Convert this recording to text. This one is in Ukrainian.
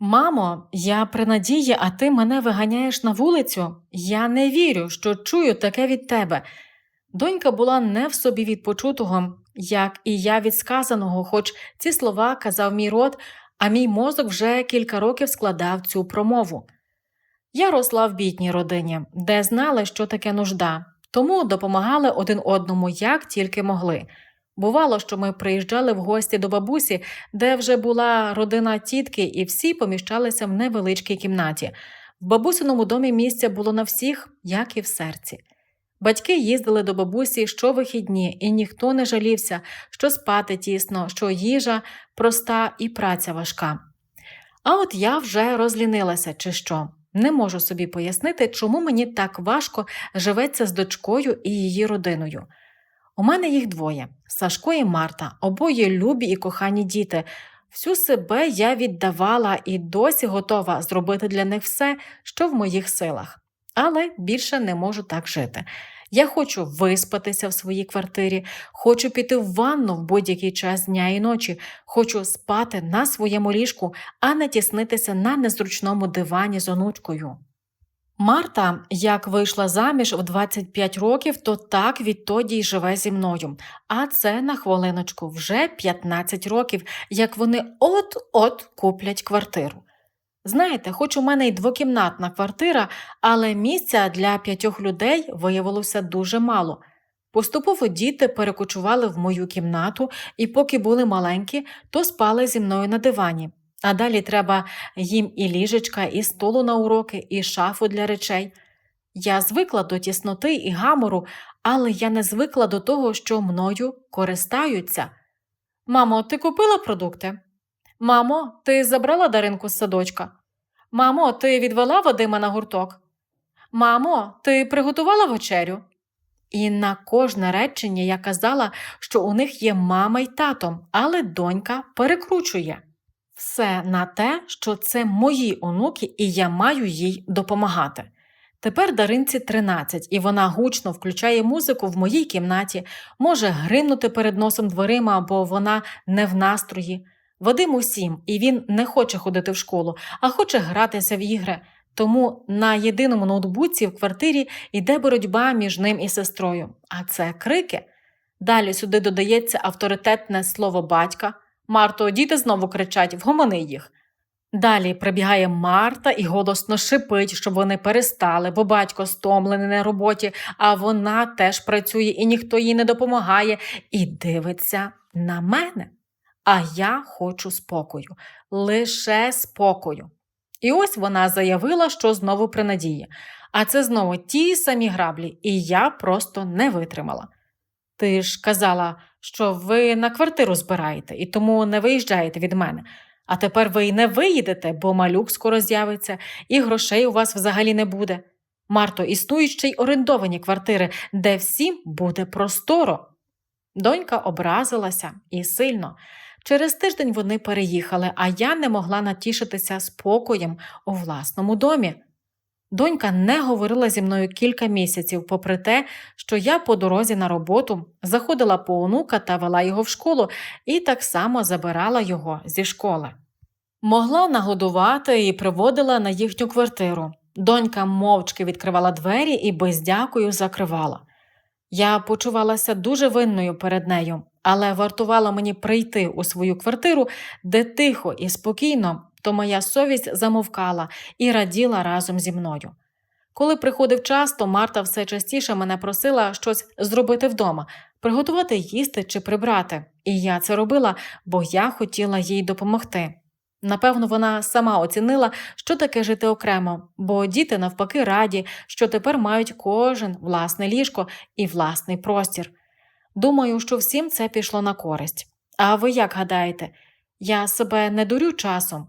Мамо, я при надії, а ти мене виганяєш на вулицю? Я не вірю, що чую таке від тебе. Донька була не в собі від почутого, як і я від сказаного, хоч ці слова казав мій рот, а мій мозок вже кілька років складав цю промову. Я росла в бідній родині, де знали, що таке нужда, тому допомагали один одному як тільки могли. Бувало, що ми приїжджали в гості до бабусі, де вже була родина тітки, і всі поміщалися в невеличкій кімнаті. В бабусиному домі місця було на всіх, як і в серці. Батьки їздили до бабусі щовихідні, і ніхто не жалівся, що спати тісно, що їжа проста і праця важка. А от я вже розлінилася, чи що. Не можу собі пояснити, чому мені так важко живеться з дочкою і її родиною. У мене їх двоє Сашко і Марта, обоє любі і кохані діти. Всю себе я віддавала і досі готова зробити для них все, що в моїх силах. Але більше не можу так жити. Я хочу виспатися в своїй квартирі, хочу піти в ванну в будь-який час дня і ночі, хочу спати на своєму ліжку, а не тіснитися на незручному дивані з онучкою. Марта, як вийшла заміж в 25 років, то так відтоді й живе зі мною. А це на хвилиночку вже 15 років, як вони от-от куплять квартиру. Знаєте, хоч у мене й двокімнатна квартира, але місця для п'ятьох людей виявилося дуже мало. Поступово діти перекочували в мою кімнату, і поки були маленькі, то спали зі мною на дивані. А далі треба їм і ліжечка, і столу на уроки, і шафу для речей. Я звикла до тісноти і гамору, але я не звикла до того, що мною користаються. Мамо, ти купила продукти? Мамо, ти забрала даринку з садочка? Мамо, ти відвела Вадима на гурток? Мамо, ти приготувала вечерю? І на кожне речення я казала, що у них є мама й тато, але донька перекручує. Все на те, що це мої онуки, і я маю їй допомагати. Тепер Даринці 13, і вона гучно включає музику в моїй кімнаті, може гримнути перед носом дверима, бо вона не в настрої. Вадим усім, і він не хоче ходити в школу, а хоче гратися в ігри. Тому на єдиному ноутбуці в квартирі йде боротьба між ним і сестрою. А це крики. Далі сюди додається авторитетне слово батька. Марто, діти знову кричать, вгомони їх. Далі прибігає Марта і голосно шипить, щоб вони перестали, бо батько стомлений на роботі, а вона теж працює і ніхто їй не допомагає, і дивиться на мене. А я хочу спокою, лише спокою. І ось вона заявила, що знову при надії. А це знову ті самі граблі, і я просто не витримала. Ти ж казала, що ви на квартиру збираєте і тому не виїжджаєте від мене. А тепер ви й не виїдете, бо малюк скоро з'явиться, і грошей у вас взагалі не буде. Марто, існують ще й орендовані квартири, де всім буде просторо. Донька образилася і сильно. Через тиждень вони переїхали, а я не могла натішитися спокоєм у власному домі. Донька не говорила зі мною кілька місяців, попри те, що я по дорозі на роботу заходила по онука та вела його в школу і так само забирала його зі школи. Могла нагодувати і приводила на їхню квартиру. Донька мовчки відкривала двері і без дякую закривала. Я почувалася дуже винною перед нею, але вартувало мені прийти у свою квартиру, де тихо і спокійно, то моя совість замовкала і раділа разом зі мною. Коли приходив час, то Марта все частіше мене просила щось зробити вдома, приготувати їсти чи прибрати, і я це робила, бо я хотіла їй допомогти. Напевно, вона сама оцінила, що таке жити окремо, бо діти навпаки раді, що тепер мають кожен власне ліжко і власний простір. Думаю, що всім це пішло на користь. А ви як гадаєте, я себе не дурю часом?